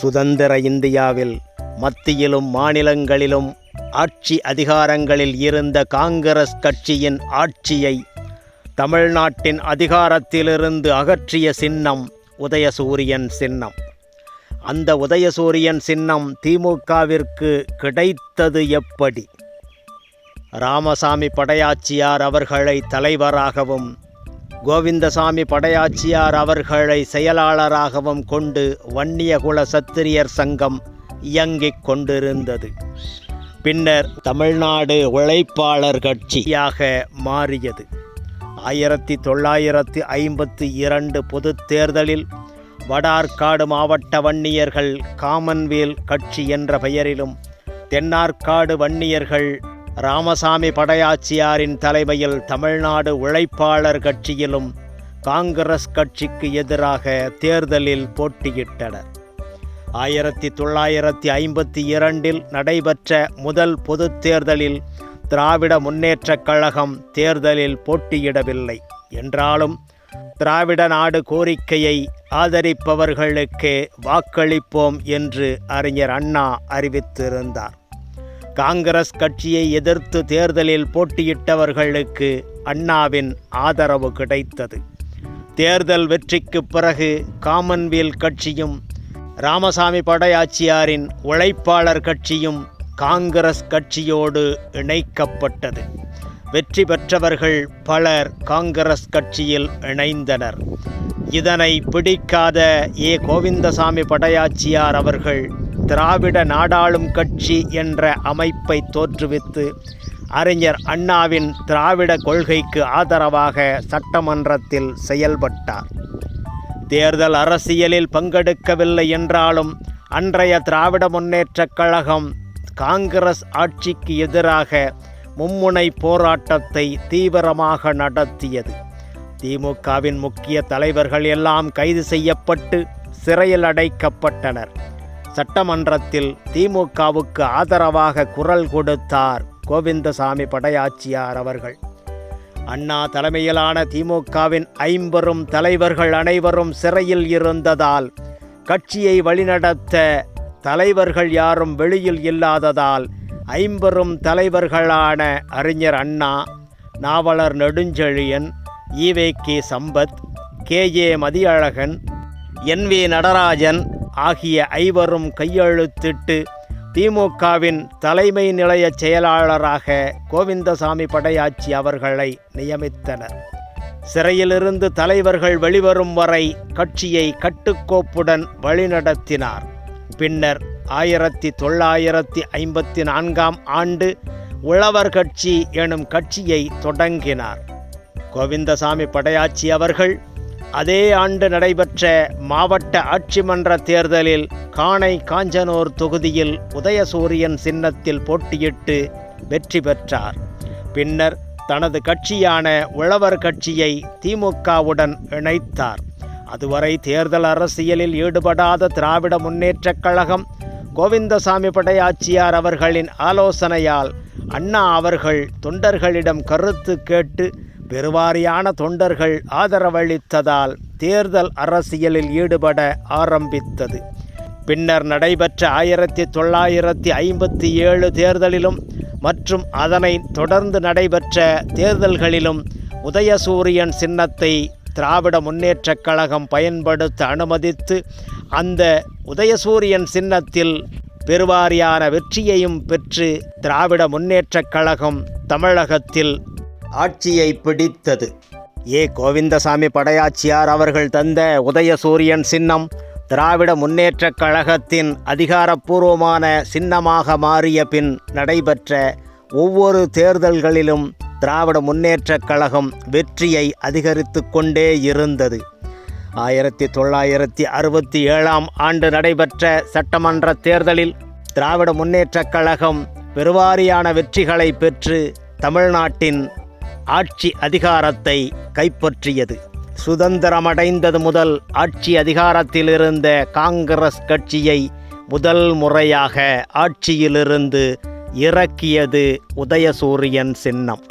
சுதந்திர இந்தியாவில் மத்தியிலும் மாநிலங்களிலும் ஆட்சி அதிகாரங்களில் இருந்த காங்கிரஸ் கட்சியின் ஆட்சியை தமிழ்நாட்டின் அதிகாரத்திலிருந்து அகற்றிய சின்னம் உதயசூரியன் சின்னம். அந்த உதயசூரியன் சின்னம் திமுகவிற்கு கிடைத்தது எப்படி? ராமசாமி படையாச்சியார் அவர்களை தலைவராகவும் கோவிந்தசாமி படையாச்சியார் அவர்களை செயலாளராகவும் கொண்டு வன்னியகுல சத்திரியர் சங்கம் இயங்கிக் கொண்டிருந்தது. பின்னர் தமிழ்நாடு உழைப்பாளர் கட்சியாக மாறியது. ஆயிரத்தி தொள்ளாயிரத்தி ஐம்பத்தி இரண்டு பொதுத் தேர்தலில் வடார்காடு மாவட்ட வன்னியர்கள் காமன்வேல் கட்சி என்ற பெயரிலும் தென்னார்காடு வன்னியர்கள் ராமசாமி படையாச்சியாரின் தலைமையில் தமிழ்நாடு உழைப்பாளர் கட்சியிலும் காங்கிரஸ் கட்சிக்கு எதிராக தேர்தலில் போட்டியிட்டனர். ஆயிரத்தி தொள்ளாயிரத்தி ஐம்பத்தி இரண்டில் நடைபெற்ற முதல் பொதுத் தேர்தலில் திராவிட முன்னேற்றக் கழகம் தேர்தலில் போட்டியிடவில்லை. என்றாலும் திராவிட நாடு கோரிக்கையை ஆதரிப்பவர்களுக்கு வாக்களிப்போம் என்று அறிஞர் அண்ணா அறிவித்திருந்தார். காங்கிரஸ் கட்சியை எதிர்த்து தேர்தலில் போட்டியிட்டவர்களுக்கு அண்ணாவின் ஆதரவு கிடைத்தது. தேர்தல் வெற்றிக்கு பிறகு காமன்வெல்த் கட்சியும் ராமசாமி படையாச்சியாரின் உழைப்பாளர் கட்சியும் காங்கிரஸ் கட்சியோடு இணைக்கப்பட்டது. வெற்றி பெற்றவர்கள் பலர் காங்கிரஸ் கட்சியில் இணைந்தனர். இதனை பிடிக்காத ஏ. கோவிந்தசாமி படையாச்சியார் அவர்கள் திராவிட நாடாளும் கட்சி என்ற அமைப்பை தோற்றுவித்து அறிஞர் அண்ணாவின் திராவிட கொள்கைக்கு ஆதரவாக சட்டமன்றத்தில் செயல்பட்டார். தேர்தல் அரசியலில் பங்கெடுக்கவில்லை என்றாலும் அன்றைய திராவிட முன்னேற்றக் கழகம் காங்கிரஸ் ஆட்சிக்கு எதிராக மும்முனை போராட்டத்தை தீவிரமாக நடத்தியது. திமுகவின் முக்கிய தலைவர்கள் எல்லாம் கைது செய்யப்பட்டு சிறையில் அடைக்கப்பட்டனர். சட்டமன்றத்தில் திமுகவுக்கு ஆதரவாக குரல் கொடுத்தார் கோவிந்தசாமி படையாச்சியார் அவர்கள். அண்ணா தலைமையிலான திமுகவின் ஐம்பெரும் தலைவர்கள் அனைவரும் சிறையில் இருந்ததால் கட்சியை வழிநடத்த தலைவர்கள் யாரும் வெளியில் இல்லாததால் ஐம்பெரும் தலைவர்களான அறிஞர் Anna Navalar Nedunchezhiyan E V K Sampath K A Mathiyazhagan N V Natarajan ஆகிய ஐவரும் கையெழுத்திட்டு திமுகவின் தலைமை நிலைய செயலாளராக கோவிந்தசாமி படையாச்சி அவர்களை நியமித்தனர். சிறையிலிருந்து தலைவர்கள் வெளிவரும் வரை கட்சியை கட்டுக்கோப்புடன் வழிநடத்தினார். பின்னர் ஆயிரத்தி தொள்ளாயிரத்தி ஐம்பத்தி நான்காம் ஆண்டு உழவர் கட்சி எனும் கட்சியை தொடங்கினார். கோவிந்தசாமி படையாச்சி அவர்கள் அதே ஆண்டு நடைபெற்ற மாவட்ட ஆட்சி மன்ற தேர்தலில் காணை காஞ்சனூர் தொகுதியில் உதயசூரியன் சின்னத்தில் போட்டியிட்டு வெற்றி பெற்றார். பின்னர் தனது கட்சியான உழவர் கட்சியை திமுகவுடன் இணைத்தார். அதுவரை தேர்தல் அரசியலில் ஈடுபடாத திராவிட முன்னேற்றக் கழகம் கோவிந்தசாமி படையாச்சியார் அவர்களின் ஆலோசனையால் அண்ணா அவர்கள் தொண்டர்களிடம் கருத்து கேட்டு பெருவாரியான தொண்டர்கள் ஆதரவளித்ததால் தேர்தல் அரசியலில் ஈடுபட ஆரம்பித்தது. பின்னர் நடைபெற்ற ஆயிரத்தி தொள்ளாயிரத்தி ஐம்பத்தி ஏழு தேர்தலிலும் மற்றும் அதனை தொடர்ந்து நடைபெற்ற தேர்தல்களிலும் உதயசூரியன் சின்னத்தை திராவிட முன்னேற்றக் கழகம் பயன்படுத்த அனுமதித்து அந்த உதயசூரியன் சின்னத்தில் பெருவாரியான வெற்றியையும் பெற்று திராவிட முன்னேற்றக் கழகம் தமிழகத்தில் ஆட்சியை பிடித்தது. ஏ. கோவிந்தசாமி படையாச்சியார் அவர்கள் தந்த உதயசூரியன் சின்னம் திராவிட முன்னேற்றக் கழகத்தின் அதிகாரப்பூர்வமான சின்னமாக மாறிய பின் நடைபெற்ற ஒவ்வொரு தேர்தல்களிலும் திராவிட முன்னேற்றக் கழகம் வெற்றியை அதிகரித்து கொண்டே இருந்தது. ஆயிரத்தி தொள்ளாயிரத்தி அறுபத்தி ஏழாம் ஆண்டு நடைபெற்ற சட்டமன்ற தேர்தலில் திராவிட முன்னேற்றக் கழகம் பெருவாரியான வெற்றிகளை பெற்று தமிழ்நாட்டின் ஆட்சி அதிகாரத்தை கைப்பற்றியது. சுதந்திரமடைந்தது முதல் ஆட்சி அதிகாரத்தில் இருந்த காங்கிரஸ் கட்சியை முதல் முறையாக ஆட்சியிலிருந்து இறக்கியது உதயசூரியன் சின்னம்.